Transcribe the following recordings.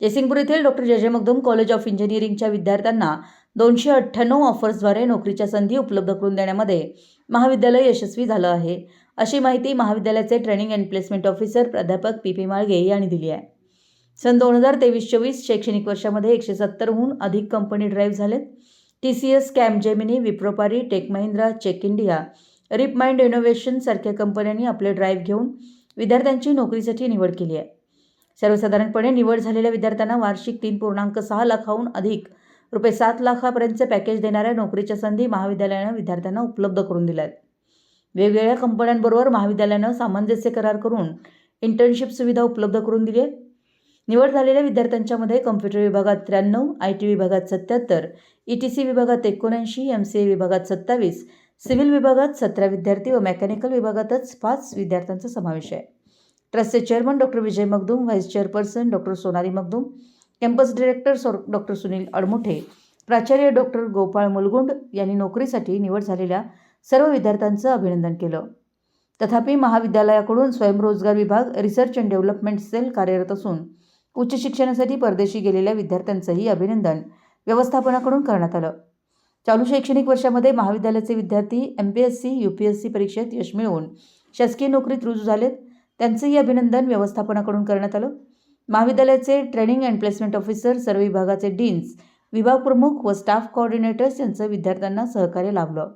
जयसिंगपूर येथील doctor Jay Magdum college of इंजिनिअरिंगच्या विद्यार्थ्यांना दोनशे अठ्ठ्याण्णव ऑफर्सद्वारे नोकरीच्या संधी उपलब्ध करून देण्यामध्ये महाविद्यालय यशस्वी झालं आहे. अशी माहिती महाविद्यालयाचे ट्रेनिंग अँड प्लेसमेंट ऑफिसर प्राध्यापक पी पी माळगे यांनी दिली आहे. सन दोन हजार तेवीस चोवीस शैक्षणिक वर्षामध्ये एकशे सत्तरहून अधिक कंपनी ड्राईव्ह झालेत. T C S Capgemini विप्रोपारी टेक महिंद्रा चेक इंडिया रिप माइंड इनोव्हेशन सारख्या कंपन्यांनी आपले ड्राईव्ह घेऊन विद्यार्थ्यांची नोकरीसाठी निवड केली आहे. सर्वसाधारणपणे निवड झालेल्या विद्यार्थ्यांना वार्षिक तीन पूर्णांक सहा लाखाहून अधिक रुपये सात लाखापर्यंतचे पॅकेज देणाऱ्या नोकरीच्या संधी महाविद्यालयानं विद्यार्थ्यांना उपलब्ध करून दिल्या आहेत. वेगवेगळ्या कंपन्यांबरोबर महाविद्यालयानं सामंजस्य करार करून इंटर्नशिप सुविधा उपलब्ध करून दिली आहे निवड झालेल्या विद्यार्थ्यांच्यामध्ये कम्प्युटर विभागात त्र्याण्णव आय टी विभागात सत्याहत्तर ई टी सी विभागात एकोणऐंशी एम सी ए विभागात सत्तावीस सिव्हिल विभागात सतरा विद्यार्थी व मेकॅनिकल विभागातच पाच विद्यार्थ्यांचा समावेश आहे. ट्रस्टचे chairman doctor Vijay Magdum vice chairperson doctor Sonali Magdum campus director so doctor Sunil Admuthe प्राचार्य डॉक्टर गोपाळ मुलगुंड यांनी नोकरीसाठी निवड झालेल्या सर्व विद्यार्थ्यांचं अभिनंदन केलं. तथापि महाविद्यालयाकडून स्वयंरोजगार विभाग रिसर्च अँड डेव्हलपमेंट सेल कार्यरत असून उच्च शिक्षणासाठी परदेशी गेलेल्या विद्यार्थ्यांचंही अभिनंदन व्यवस्थापनाकडून करण्यात आलं. चालू शैक्षणिक वर्षामध्ये महाविद्यालयाचे विद्यार्थी M P S C U P S C परीक्षेत यश मिळवून शासकीय नोकरीत रुजू झालेत. त्यांचंही अभिनंदन व्यवस्थापनाकडून करण्यात आलं. महाविद्यालयाचे ट्रेनिंग अँड प्लेसमेंट ऑफिसर सर्व विभागाचे डीन्स विभाग प्रमुख व स्टाफ कोऑर्डिनेटर्स यांचं विद्यार्थ्यांना सहकार्य लाभलं.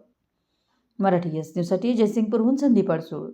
मराठी एस न्यूजसाठी जयसिंगपूरहून संदीप अडसूळ.